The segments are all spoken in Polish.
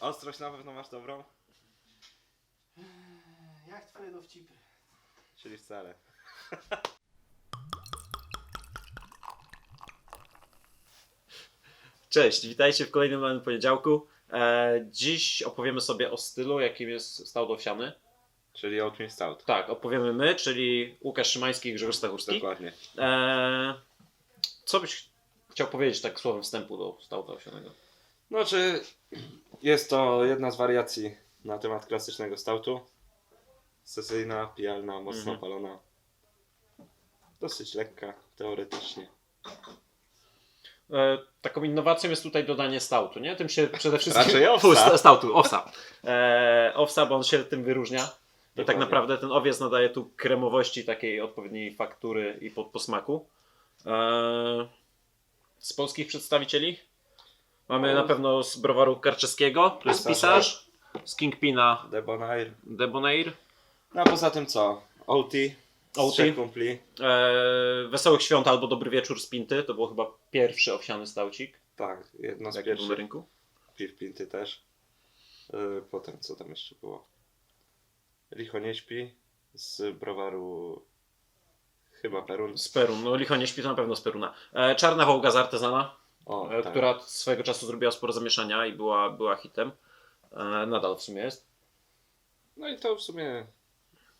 Ostrość na pewno masz dobrą? Jak twoje dowcipy? Czyli wcale. Cześć, witajcie w kolejnym małym poniedziałku. E, dziś opowiemy sobie o stylu, jakim jest stout owsiany. Czyli Oatmeal Stout. Tak, opowiemy my, czyli Łukasz Szymański i Grzegorz Stachurski. Dokładnie. E, co byś chciał powiedzieć tak słowem wstępu do stouta owsianego? No, czy jest to jedna z wariacji na temat klasycznego stoutu. Sesyjna, pijalna, mocno Mhm. palona. Dosyć lekka, teoretycznie. E, taką innowacją jest tutaj dodanie stoutu, nie? Tym się przede wszystkim... Raczej owsa. Fu, sta- Stoutu, owsa. E, owsa, bo on się tym wyróżnia. I tak naprawdę ten owiec nadaje tu kremowości takiej odpowiedniej faktury i pod posmaku. E, z polskich przedstawicieli mamy na pewno z browaru Karczeskiego, to jest Pisarz. z Kingpina Debonair. Debonair, No a poza tym co? OT. OT. Trzech kumpli. e, Wesołych Świąt albo Dobry Wieczór z Pinty, to był chyba pierwszy owsiany staucik, Tak, jedno z jaki był na pierwszych. rynku. Piw Pinty też. Yy, potem co tam jeszcze było? Licho nie śpi z browaru chyba Perun. Z Perun, no licho nie śpi to na pewno z Peruna. E, Czarna Wołga z Artezana, O, e, tak. która swego czasu zrobiła sporo zamieszania i była, była hitem. E, nadal w sumie jest. No i to w sumie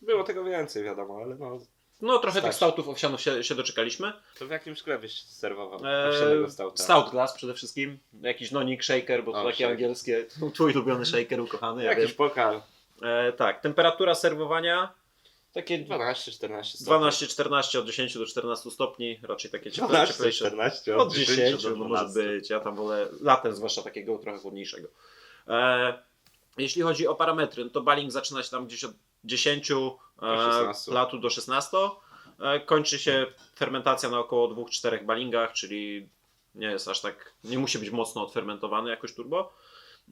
było tego więcej wiadomo, ale no No trochę tych stautów owsianych się, się doczekaliśmy. to w jakim sklepie się serwował? E, Owsianego stouta. Stout Glass przede wszystkim. Jakiś nonik shaker, bo to O, takie shaker. angielskie. Twój ulubiony shaker ukochany, ja Jakiś wiem. pokal. E, tak, temperatura serwowania takie 12-14 stopni. 12-14 od 10 do 14 stopni, raczej takie cieple, 12, cieplejsze. 14, Od 10 do no może 12. być, ja tam wolę latem, zwłaszcza takiego trochę chłodniejszego. E, jeśli chodzi o parametry, no to baling zaczyna się tam gdzieś od 10 e, 16. latu do 16. E, kończy się fermentacja na około 2-4 balingach, czyli nie jest aż tak, nie musi być mocno odfermentowany jakoś turbo.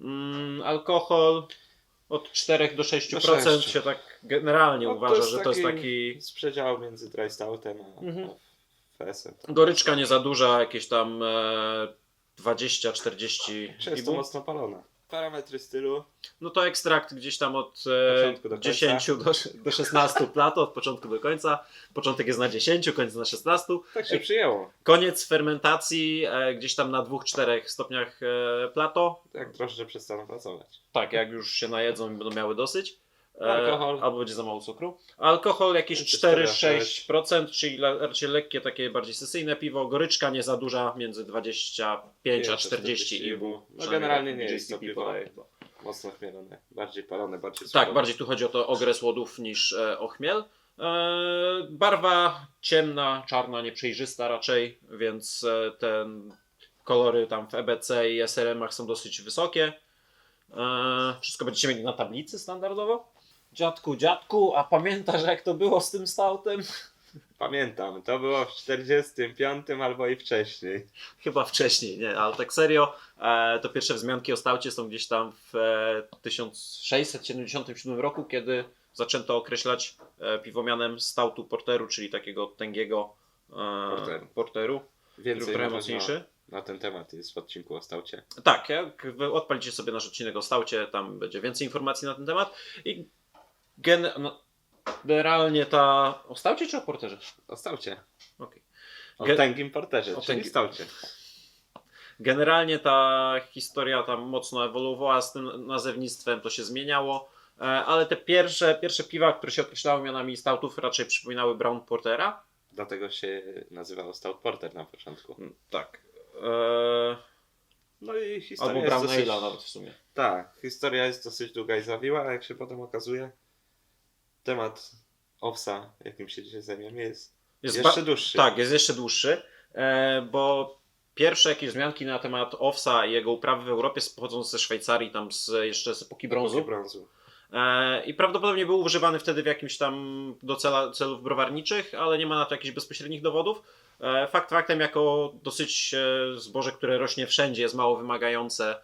Mm, alkohol od 4 do 6% Do sześciu. się tak generalnie No, to uważa, jest że to jest taki- Z przedziału między dry stoutem a, Mhm. a tak. goryczka nie za duża, jakieś tam e, 20-40 Często mocno palona. Parametry stylu. No to ekstrakt gdzieś tam od do e, końca. 10 do, do 16 plato, od początku do końca. Początek jest na 10, koniec na 16. Tak się przyjęło. Koniec fermentacji e, gdzieś tam na 2-4 stopniach e, plato. Jak drożdże przestaną pracować. Tak, jak już się najedzą i będą miały dosyć. E, Alkohol. Albo będzie za mało cukru. Alkohol jakieś Czy 4-6%, czyli raczej lekkie, takie bardziej sesyjne piwo. Goryczka nie za duża, między 25 a 40 ibu. No Przynajmniej generalnie nie jest to piwo mocno chmielone. Bardziej palone, bardziej Tak, bardziej tu chodzi o to ogres łodów niż e, o chmiel. E, barwa ciemna, czarna, nieprzejrzysta raczej, więc e, te kolory tam w EBC i SRM-ach są dosyć wysokie. E, wszystko będziecie mieli na tablicy standardowo. Dziadku, dziadku, a pamiętasz jak to było z tym stoutem? Pamiętam, to było w 45 albo i wcześniej. Chyba wcześniej, nie, ale tak serio, e, to pierwsze wzmianki o staucie są gdzieś tam w e, 1677 roku, kiedy zaczęto określać e, piwomianem stautu porteru, czyli takiego tęgiego e, Porteru. porteru, Więcej trochę na, mocniejszy. na ten temat jest w odcinku o staucie. Tak, jak odpalicie sobie nasz odcinek o staucie, tam będzie więcej informacji na ten temat. I gen, no, generalnie ta... O staucie czy o porterze? O staucie. Okej. O tęgim porterze, o czyli tęgim- staucie. Generalnie ta historia tam mocno ewoluowała z tym nazewnictwem, to się zmieniało, e, ale te pierwsze, pierwsze piwa, które się określały mianami stoutów, raczej przypominały Brown Portera. Dlatego się nazywało stout porter na początku. Tak. E, No i historia albo jest Brown dosyć... Ale'a nawet w sumie. Tak, historia jest dosyć długa i zawiła, a jak się potem okazuje, temat owsa, jakim się dzisiaj zajmiemy, jest, Jest jeszcze dłuższy. Tak, jest jeszcze dłuższy, e, bo pierwsze jakieś wzmianki na temat owsa i jego uprawy w Europie pochodzą ze Szwajcarii, tam z, jeszcze z epoki brązu. brązu. E, I prawdopodobnie był używany wtedy w jakimś tam do cela, celów browarniczych, ale nie ma na to jakichś bezpośrednich dowodów. E, Fakt faktem, jako dosyć zboże, które rośnie wszędzie, jest mało wymagające,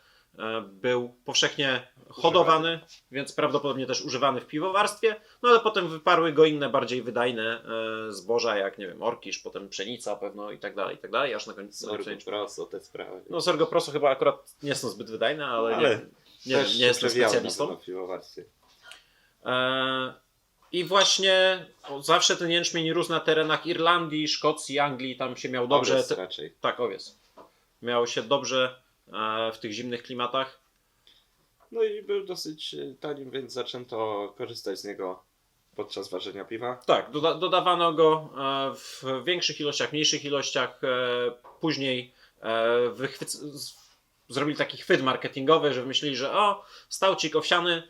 był powszechnie hodowany, więc prawdopodobnie też używany w piwowarstwie, no ale potem wyparły go inne, bardziej wydajne e, zboża, jak nie wiem, orkisz, potem pszenica pewno i tak dalej, i tak dalej, aż na końcu Sorgo proso, te sprawy. No Sorgo Proso chyba akurat nie są zbyt wydajne, ale, Ale nie, Nie wiem, nie jestem specjalistą. E, I właśnie zawsze ten jęczmień rósł na terenach Irlandii, Szkocji, Anglii, tam się miał dobrze. Owiec raczej. tak, owiec. Miało się dobrze e, w tych zimnych klimatach. No i był dosyć e, tanim, więc zaczęto korzystać z niego podczas ważenia piwa. Tak, doda dodawano go e, w większych ilościach, mniejszych ilościach. E, później zrobili taki chwyt marketingowy, że wymyślili, że o, stałcik owsiany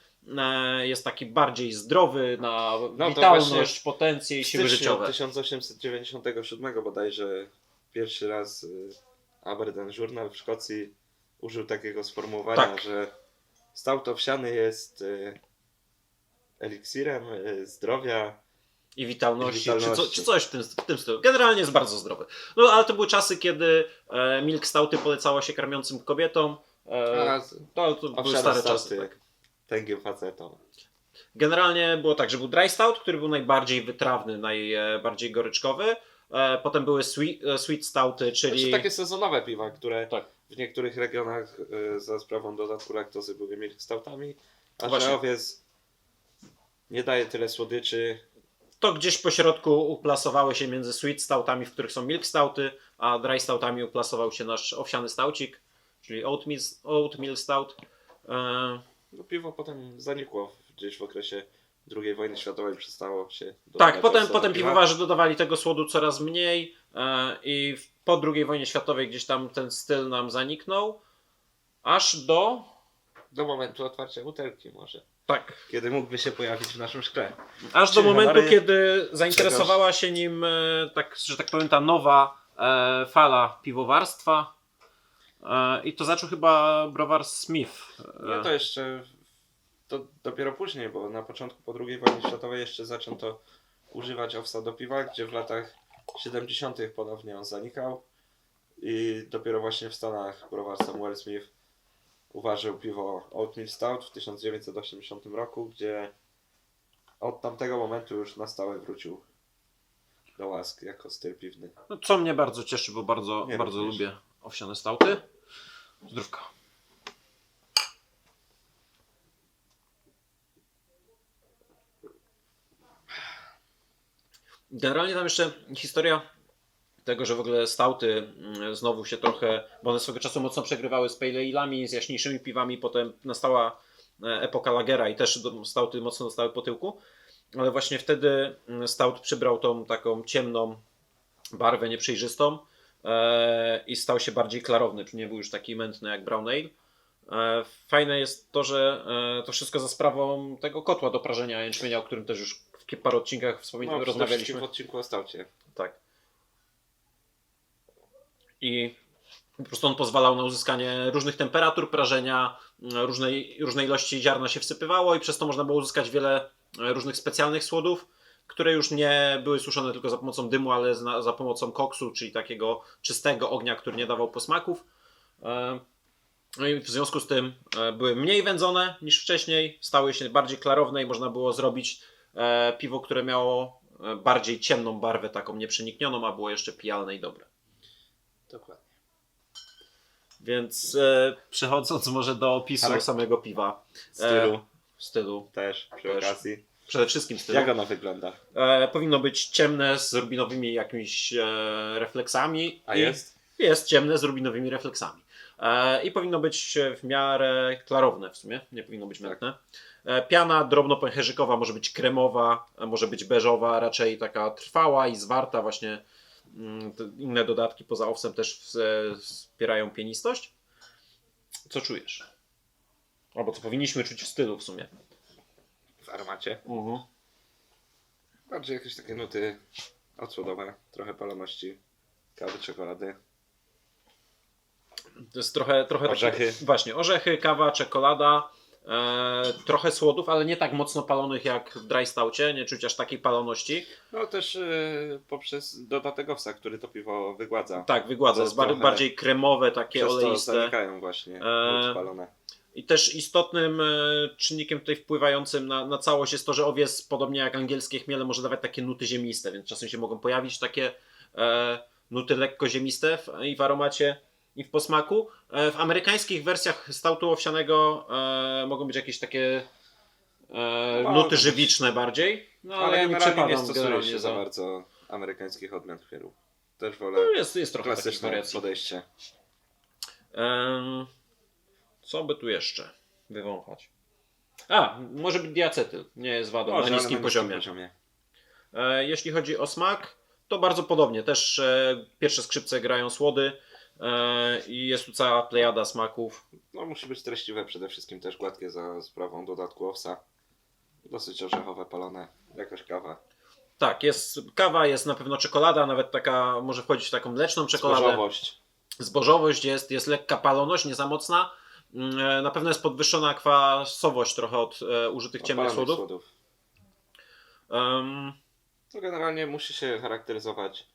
jest taki bardziej zdrowy na No witalność, potencję i siły życiowe. 1897 bodajże pierwszy raz Aberdeen Journal w Szkocji użył takiego sformułowania, Tak. że stout owsiany jest y, eliksirem y, zdrowia. I witalności, I witalności. Czy, co, czy coś w tym, w tym stylu. Generalnie jest bardzo zdrowy. No ale to były czasy, kiedy e, milk stouty polecało się karmiącym kobietom. E, A to, to były stare czasy. Tak. tęgiem facetom. Generalnie było tak, że był dry stout, który był najbardziej wytrawny, najbardziej goryczkowy. E, potem były sweet, e, sweet stouty, czyli... Znaczy takie sezonowe piwa, które Tak. w niektórych regionach y, za sprawą dodatku laktozy były milk stoutami, a Właśnie. że owiec nie daje tyle słodyczy, To gdzieś po środku uplasowały się między sweet stoutami, w których są milk stouty, a dry stoutami uplasował się nasz owsiany staucik, czyli oatmeal, oatmeal stout. E, No piwo potem zanikło gdzieś w okresie II wojny światowej przestało się Tak, dodawać potem, potem piwowarze dodawali tego słodu coraz mniej e, i w- po II wojnie światowej gdzieś tam ten styl nam zaniknął, aż do... Do momentu otwarcia butelki może. Tak, Kiedy mógłby się pojawić w naszym szkle. aż do momentu, Henry- kiedy zainteresowała się nim, e, tak, że tak powiem, ta nowa e, fala piwowarstwa i to zaczął chyba browar Smith. Nie to jeszcze to dopiero później, bo na początku po II wojnie światowej jeszcze zaczęto używać owsa do piwa, gdzie w latach 70. ponownie on zanikał i dopiero właśnie w Stanach browar Samuel Smith uważał piwo Oatmeal Stout w 1980 roku, gdzie od tamtego momentu już na stałe wrócił do łask jako styl piwny. No, co mnie bardzo cieszy, bo bardzo, Nie, bardzo również. lubię owsiane stauty. Zdrówka. Generalnie tam jeszcze historia tego, że w ogóle stauty mm, znowu się trochę, bo one swego czasu mocno przegrywały z pale ale'ami, z jaśniejszymi piwami, potem nastała e, epoka lagera i też stauty mocno dostały po tyłku, ale właśnie wtedy mm, stout przybrał tą taką ciemną barwę nieprzejrzystą e, i stał się bardziej klarowny, czyli nie był już taki mętny jak brown ale. E, fajne jest to, że to wszystko za sprawą tego kotła do prażenia jęczmienia, o którym też już w paru odcinkach wspomin- No, rozmawialiśmy. w odcinku o staucie. Tak. I po prostu on pozwalał na uzyskanie różnych temperatur prażenia, m, różnej, różnej ilości ziarna się wsypywało i przez to można było uzyskać wiele e, różnych specjalnych słodów, które już nie były suszone tylko za pomocą dymu, ale za pomocą koksu, czyli takiego czystego ognia, który nie dawał posmaków. E, No i w związku z tym e, były mniej wędzone niż wcześniej, stały się bardziej klarowne i można było zrobić piwo, które miało e, bardziej ciemną barwę, taką nieprzeniknioną, a było jeszcze pijalne i dobre. Dokładnie. Więc e, przechodząc może do opisu Charak- samego piwa, Stylu stylu, też przy też. okazji. przede wszystkim stylu, Jak ona wygląda? e, powinno być ciemne z rubinowymi jakimiś e, refleksami. A jest? Jest ciemne z rubinowymi refleksami. E, I powinno być e, w miarę klarowne w sumie, nie powinno być mętne. E, Piana drobno-pęcherzykowa może być kremowa, a może być beżowa, raczej taka trwała i zwarta. Właśnie mm, inne dodatki poza owsem też w- wspierają pienistość. Co czujesz? Albo co powinniśmy czuć w stylu w sumie. W aromacie. Mhm. Bardziej jakieś takie nuty odsłodowe, trochę paloności, kawy, czekolady. To jest trochę, trochę Orzechy. Takie, właśnie, orzechy, kawa, czekolada, e, trochę słodów, ale nie tak mocno palonych jak w dry stoucie, nie czuć aż takiej paloności. No też yy, poprzez dodatek owsa, który to piwo wygładza. Tak, wygładza, To jest trochę- bardziej kremowe, takie Przez to oleiste. zanikają właśnie palone. I też istotnym e, czynnikiem tutaj wpływającym na, na całość jest to, że owiec, podobnie jak angielskie chmiele, może dawać takie nuty ziemiste, więc czasem się mogą pojawić takie e, nuty lekko ziemiste w, i w aromacie. I w posmaku. E, W amerykańskich wersjach stoutu owsianego e, mogą być jakieś takie e, No, nuty być. żywiczne bardziej. No ale, Ale ja nie nie przepadam stosuje generalnie się za... bardzo amerykańskich odmian chmielu. Też wolę No jest, jest trochę klasyczne podejście. Co by tu jeszcze wywąchać? A, może być diacetyl. Nie jest wadą Może, na niskim poziomie. E, Jeśli chodzi o smak, to bardzo podobnie. Też e, pierwsze skrzypce grają słody i jest tu cała plejada smaków. No musi być treściwe przede wszystkim też gładkie za sprawą dodatku owsa. Dosyć orzechowe, palone, jakaś kawa. Tak, jest kawa, jest na pewno czekolada, nawet taka może wchodzić w taką mleczną czekoladę. Zbożowość. Zbożowość jest, jest lekka paloność, nie za mocna. Mm, e, Na pewno jest podwyższona kwasowość trochę od e, użytych ciemnych Opalanych słodów. Em, To generalnie musi się charakteryzować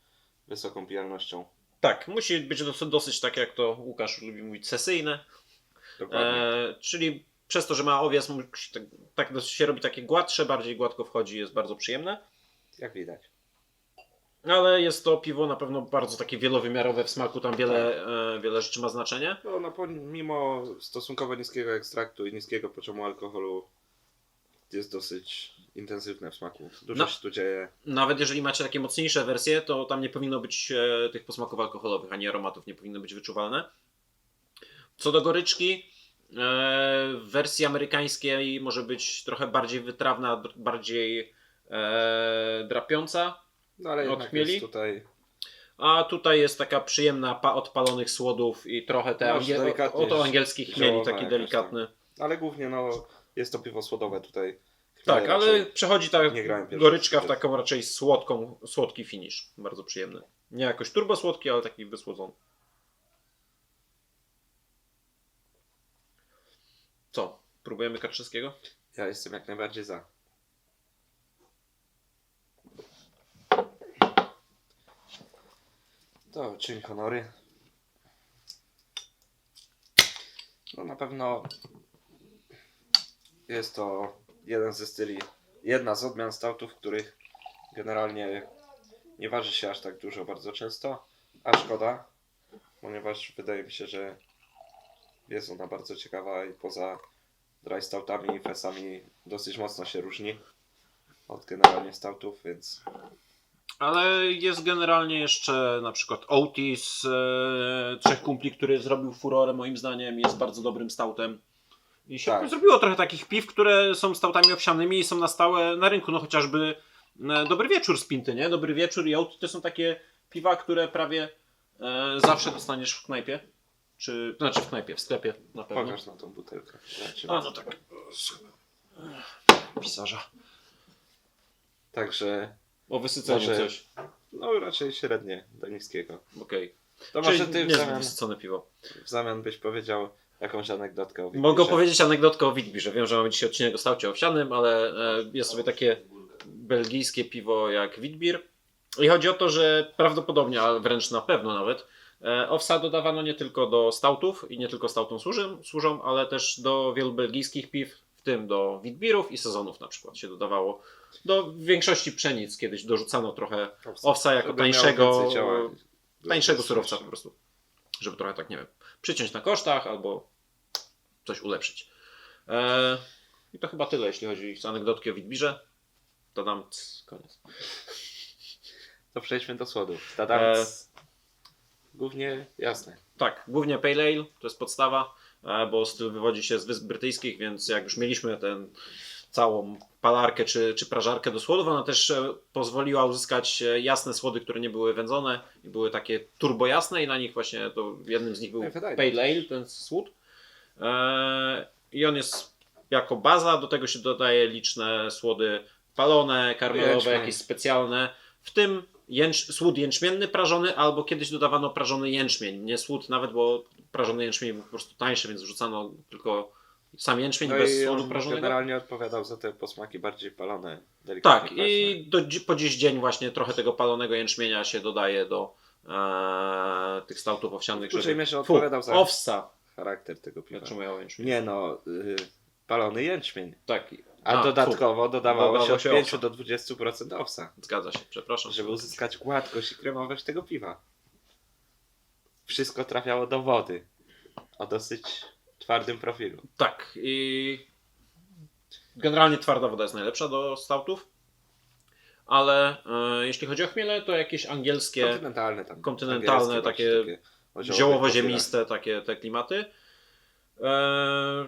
wysoką pijalnością. Tak, musi być dosyć, dosyć tak jak to Łukasz lubi mówić, sesyjne. Dokładnie. E, czyli przez to, że ma owias, tak, tak się robi takie gładsze, bardziej gładko wchodzi, jest bardzo przyjemne. Jak widać. Ale jest to piwo na pewno bardzo takie wielowymiarowe w smaku, tam wiele, e, wiele rzeczy ma znaczenie. No, no pomimo stosunkowo niskiego ekstraktu i niskiego poziomu alkoholu jest dosyć intensywne w smaku. Dużo No. się tu dzieje. Nawet jeżeli macie takie mocniejsze wersje, to tam nie powinno być e, tych posmaków alkoholowych, ani aromatów nie powinno być wyczuwalne. Co do goryczki, e, w wersji amerykańskiej może być trochę bardziej wytrawna, bardziej e, drapiąca, No ale jednak jest tutaj a tutaj jest taka przyjemna pa odpalonych słodów i trochę te No, oto angielskich chmieli, taki delikatny. Ale głównie no, jest to piwo słodowe tutaj. Tak, ale przechodzi ta goryczka w taką raczej słodką, słodki finish. Bardzo przyjemny. Nie jakoś turbo słodki, ale taki wysłodzony. Co? Próbujemy Kaczyńskiego? Ja jestem jak najbardziej za. To czyń honory. No na pewno jest to jeden ze styli, jedna z odmian stoutów, których generalnie nie waży się aż tak dużo bardzo często, a szkoda, ponieważ wydaje mi się, że jest ona bardzo ciekawa i poza dry stoutami i fesami dosyć mocno się różni od generalnie stoutów, więc Ale jest generalnie jeszcze na przykład Otis, e, Trzech Kumpli, który zrobił furorę moim zdaniem, jest bardzo dobrym stautem. I się Tak. zrobiło trochę takich piw, które są stautami owsianymi i są na stałe na rynku, no chociażby e, Dobry Wieczór z Pinty, nie? Dobry Wieczór i Otis to są takie piwa, które prawie e, zawsze dostaniesz w knajpie. Czy, znaczy w knajpie, w sklepie na pewno. pokaż na tą butelkę. A, no tak. Pisarza. Także O wysyceniu Może- coś. no raczej średnie do niskiego. Okej. To Czyli może ty w zamian, wysycone piwo. w zamian byś powiedział jakąś anegdotkę o Mogę powiedzieć anegdotkę o Witbirze. Wiem, że mamy dzisiaj odcinek o staucie owsianym, ale e, jest sobie takie belgijskie piwo jak Witbier. I chodzi o to, że prawdopodobnie, a wręcz na pewno nawet, e, owsa dodawano nie tylko do stautów i nie tylko stautom służą, służą, ale też do wielu belgijskich piw, w tym do Witbirów i sezonów na przykład się dodawało. Do większości pszenic kiedyś dorzucano trochę że owsa jako tańszego, tańszego surowca po prostu. Żeby trochę tak, nie wiem, przyciąć na kosztach albo coś ulepszyć. Eee, I to chyba tyle, jeśli chodzi o anegdotki o Witbirze. To dam koniec. To przejdźmy do słodów. Tadam. E, Głównie jasne. Tak, głównie Pale Ale to jest podstawa, e, bo styl wywodzi się z Wysp Brytyjskich, więc jak już mieliśmy ten całą palarkę czy, czy prażarkę do słodów, ona też e, pozwoliła uzyskać e, jasne słody, które nie były wędzone i były takie turbo jasne i na nich właśnie to jednym z nich był. Pale Ale, ten słód. E, I on jest jako baza, do tego się dodaje liczne słody palone, karmelowe, Jęczmień. jakieś specjalne, w tym jęcz, słód jęczmienny prażony, albo kiedyś dodawano prażony jęczmień. Nie słód nawet, bo prażony jęczmień był po prostu tańszy, więc wrzucano tylko sam jęczmień No bez i słodu on prażonego. generalnie odpowiadał za te posmaki bardziej palone. Tak, i do, po dziś dzień właśnie trochę tego palonego jęczmienia się dodaje do e, tych stautów owsianych. Żeby- Fu, odpowiadał za- Owsa. Charakter tego piwa. Dlaczego ja o jęczmień? Nie no, y, palony jęczmień. Tak. A, A, dodatkowo dodawało Dodawało się od się 5 owsa. do 20% owsa, Zgadza się, przepraszam. żeby uzyskać gładkość i kremowość tego piwa. wszystko trafiało do wody. O dosyć twardym profilu. Tak, i generalnie twarda woda jest najlepsza do stoutów, ale e, jeśli chodzi o chmiele, to jakieś angielskie, Kontynentalne tam. kontynentalne, takie oziołowe ziołowo-ziemiste, takie te klimaty. E,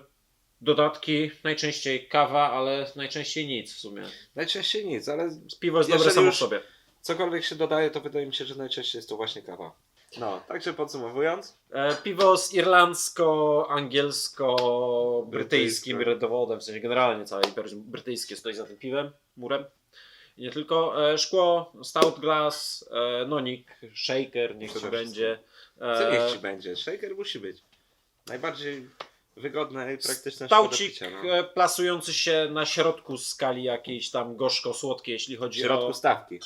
dodatki, najczęściej kawa, ale najczęściej nic w sumie. Najczęściej nic, ale Piwo jest dobre samo w sobie. cokolwiek się dodaje, to wydaje mi się, że najczęściej jest to właśnie kawa. No, także podsumowując, E, piwo z irlandzko-angielsko-brytyjskim Brytyjskie. dowodem, w sensie generalnie całe imperium brytyjskie stoi za tym piwem, murem. I nie tylko. E, szkło, stout glass, e, nonik, shaker, niech Przede będzie. co niech ci E, będzie. Shaker musi być. Najbardziej wygodne i praktyczne szkło do picia, no. e, plasujący się na środku skali jakiejś tam gorzko-słodkiej, jeśli W chodzi środku o... stawki.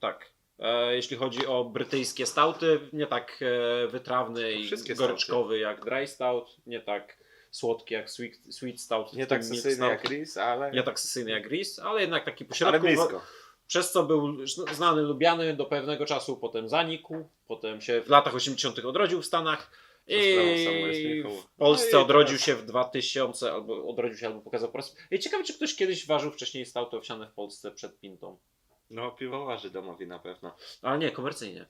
Tak. E, jeśli chodzi o brytyjskie stauty, nie tak e, wytrawny i goryczkowy jak dry stout, nie tak słodki jak sweet, sweet stout. Nie tak sesyjny stout. jak Ris, ale, Nie tak sesyjny jak Gris, ale jednak taki ale pośrodku. blisko. Przez co był zn- znany, lubiany do pewnego czasu, potem zanikł, potem się w latach 80. odrodził w Stanach i w Polsce No i odrodził się w 2000 albo odrodził się albo pokazał po raz. I ciekawe, czy ktoś kiedyś ważył wcześniej stauty owsiane w Polsce przed pintą. No, piwowarzy domowi na pewno. Ale nie, komercyjnie.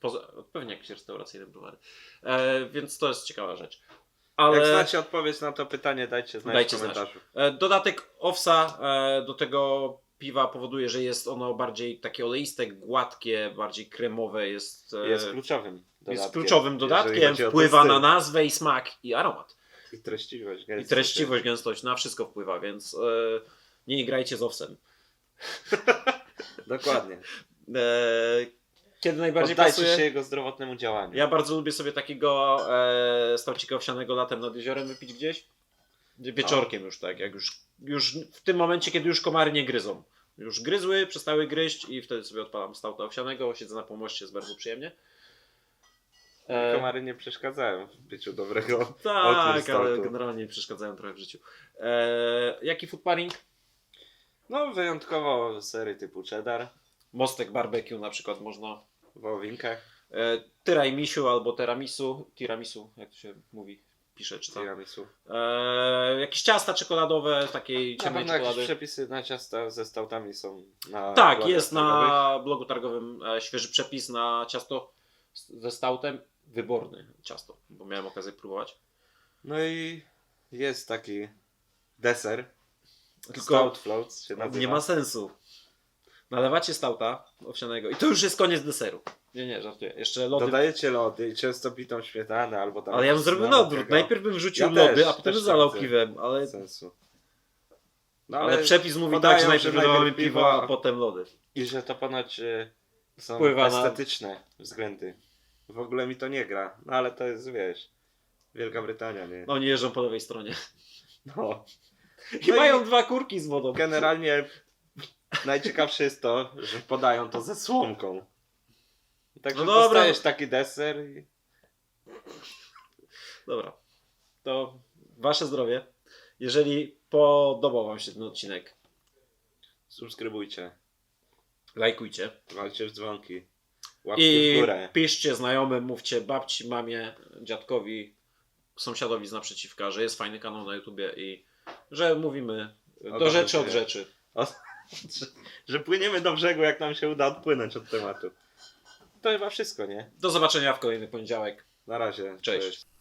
Poza, pewnie jakieś restauracyjne browary. E, więc to jest ciekawa rzecz. Ale Jak znacie odpowiedź na to pytanie, dajcie znać Dajcie w znać. komentarzu. e, dodatek owsa e, do tego piwa powoduje, że jest ono bardziej takie oleiste, gładkie, bardziej kremowe. Jest, e, Jest kluczowym dodatkiem. jest kluczowym dodatkiem, wpływa na nazwę i smak i aromat. I treściwość. I gęstość. treściwość, gęstość, na wszystko wpływa, więc nie grajcie z owsem. Dokładnie. E, kiedy najbardziej Poddajcie pasuje? się jego zdrowotnemu działaniu. Ja bardzo lubię sobie takiego e, staucika owsianego latem nad jeziorem wypić gdzieś. Wieczorkiem już tak, jak już, już w tym momencie, kiedy już komary nie gryzą. Już gryzły, przestały gryźć i wtedy sobie odpalam stauta owsianego, siedzę na pomoście, jest bardzo przyjemnie. E, Komary nie przeszkadzają w byciu dobrego. tak, ale generalnie przeszkadzają trochę w życiu. E, jaki food pairing? No, wyjątkowo sery typu cheddar, Mostek barbecue na przykład można. w wołowinkach, E, tyramisu albo tiramisu, tiramisu, jak to się mówi, pisze, czy tam. tiramisu. E, jakieś ciasta czekoladowe, takiej Na ciemnej pewno jakieś czekolady. przepisy na ciasta ze stautami są na Tak, blogach jest targowych. na blogu targowym e, świeży przepis na ciasto z- ze stautem. Wyborny ciasto, bo miałem okazję próbować. No i jest taki deser. Tylko Stout floats się nazywa. nie ma sensu. Nalewacie stauta owsianego i to już jest koniec deseru. Nie, nie, żartuję. Jeszcze lody. Dodajecie lody i często bitą śmietanę albo tam... Ale ja bym zrobił na odwrót. tego Najpierw bym wrzucił Ja lody, też, a potem też zalał chcę. piwem, ale, sensu. No, ale, przepis mówi podają, tak, że najpierw że najpierw piwo, piwo, a potem lody. I że to ponoć y, są Wpływa na- estetyczne względy. W ogóle mi to nie gra. No ale to jest, wiesz, Wielka Brytania, nie? Oni jeżdżą po lewej stronie. No. I No i- mają dwa kurki z wodą. Generalnie najciekawsze jest to, że podają to ze słomką. Także No dobra. dostajesz taki deser i... Dobra. To wasze zdrowie. Jeżeli podobał wam się ten odcinek, Subskrybujcie, lajkujcie. walcie w dzwonki, łapki w I górę. piszcie znajomym, mówcie babci, mamie, dziadkowi, sąsiadowi z naprzeciwka, że jest fajny kanał na YouTubie i że mówimy do rzeczy od się. rzeczy. O, że, że płyniemy do brzegu, jak nam się uda odpłynąć od tematu. To chyba wszystko, nie? Do zobaczenia w kolejny poniedziałek. Na razie. Cześć.